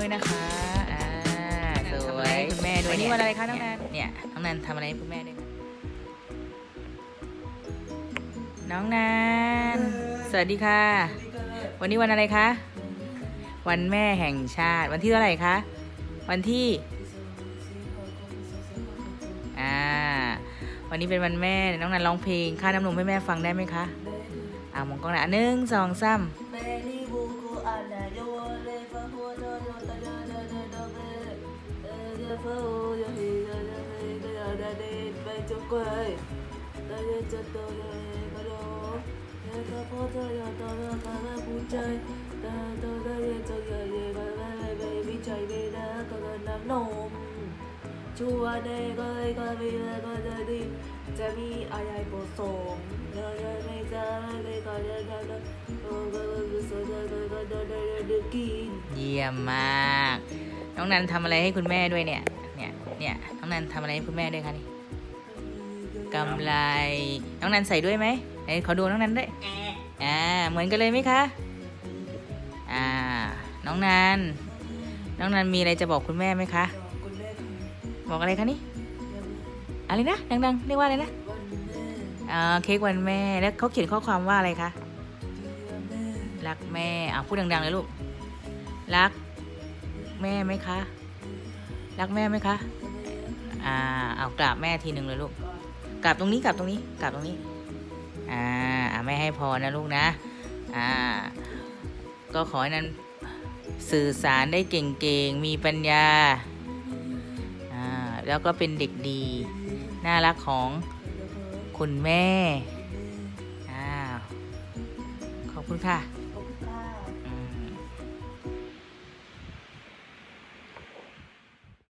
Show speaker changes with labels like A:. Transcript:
A: ด้วยนะคะอ่าสวยคุณแม่ด้วยวันนี้วันอะไรคะน้องนันเนี่ยน้องนันทำอะไรให้คุณแม่ด้วยคะน้องนันสวัสดีค่ะ วันนี้วันอะไรคะ วันแม่แห่งชาติ วันที่เท่าไหร่คะ วันที่อ่าวันนี้เป็นวันแม่ น้องนันร้องเพลง ค่าน้ำนมให้แม่ฟังได้ไหมคะอ่ามองกล้องหนะหนึ่งสองสาม
B: เฝ้าอย่าให้อย่าอย่าให้อย่าอย่าเดินไปจุกเกยแต่อย่าจะโตอย่าให้กระโดดอย่าถ้าพ่อเธออย่าต่อหน้าตาแม่ผู้ใจแต่ต่อได้เรียนจนอย่าเรียนไปแม่ไปวิจัยไม่ได้ก็เดินน้ำนมชัวร์ได้ก็ได้ก็ไม่ได้ก็จะดีจะมีอะไรผสมเราจะไม่จะไม่ก็จะจะจะก็ก็ก็ก็จะก็ก็จะจะกิน
A: เยี่ยมมาก น้องนันทำอะไรให้คุณแม่ด้วยเนี่ย เนี่ย เนี่ย น้องนันทำอะไรให้คุณแม่ด้วยคะนี่
B: กำไ
A: ร น้องนันใส่ด้วยไหมไหนขอดูน้องนันด้วย อ่า เหมือนกันเลยไหมคะ อ่า น้องนัน น้องนันมีอะไรจะบอกคุณแม่ไหมคะ
B: คนแรก
A: บอกอะไรคะนี่ อะไรนะ ดังๆ เรียกว่าอะไรนะ
B: วันแม่
A: อ่าเค้กวันแม่ แล้วเขาเขียนข้อความว่าอะไรคะแ
B: ม่
A: รักแม่ อ่าพูดดังๆเลยลูก รัก
B: แ
A: ม่ไหมคะ รักแม่ไหมคะ อ่า เอากราบแม่ทีหนึ่งเลยลูก กราบตรงนี้กราบตรงนี้กราบตรงนี้ อ่าแม่ให้พรนะลูกนะ อ่า ก็ขอให้นั้นสื่อสารได้เก่งๆ มีปัญญา อ่า แล้วก็เป็นเด็กดี น่ารักของคุณแม่ อ่า ขอบคุณค่ะ